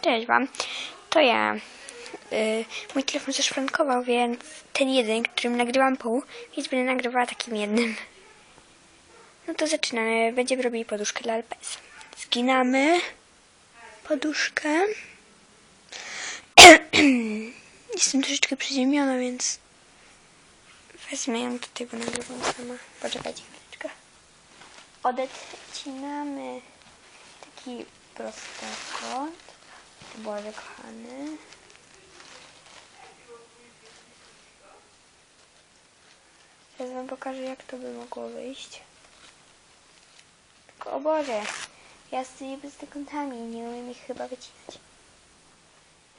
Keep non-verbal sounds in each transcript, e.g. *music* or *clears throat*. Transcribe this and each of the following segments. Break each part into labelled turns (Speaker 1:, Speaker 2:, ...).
Speaker 1: Cześć Wam. To ja. Y, mój telefon zaszprankował, więc ten jeden, którym nagrywam pół, więc będę nagrywała takim jednym. No to zaczynamy. Będziemy robili poduszkę dla LPS. Zginamy poduszkę. *clears throat* Jestem troszeczkę przyziemiona, więc wezmę ją tutaj, bo nagrywam sama. Poczekajcie chwileczkę. Odcinamy taki prostokąt. Boże kochany. Teraz wam pokażę jak to by mogło wyjść. Tylko, o Boże, ja stoję bez kątami i nie umiem ich chyba wycinać.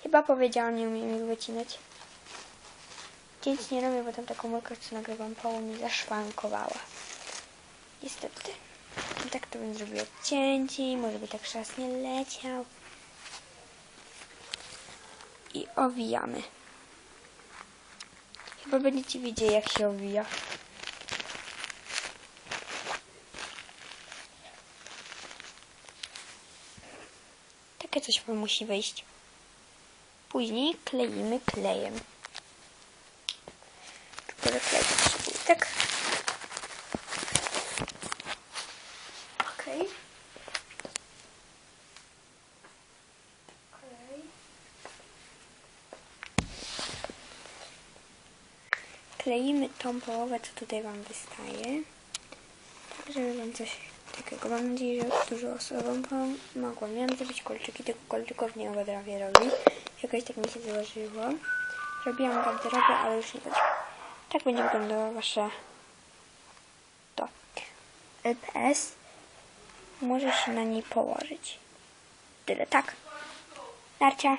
Speaker 1: Chyba powiedziałam, nie umiem ich wycinać. Nic nie robię, bo tam taką mylkę, co nagrywam, połu mi zaszwankowała. Niestety. I tak to bym zrobiła cięci, może by tak czas nie leciał. I owijamy. Chyba będziecie widzieli, jak się owija. Takie coś musi wyjść. Później kleimy klejem. Tylko, potrzebuje, tak? Kleimy tą połowę, co tutaj Wam wystaje. Tak, żeby Wam coś takiego. Mam nadzieję, że dużo osobom pomogło. Miałam zrobić kolczyki, tylko kolczyków nie potrafię robić. Jakoś tak mi się założyło. Robiłam garderobę, ale już nie będzie. Tak będzie wyglądała Wasza to. LPS. Możesz się na niej położyć. Tyle, tak? Narcia.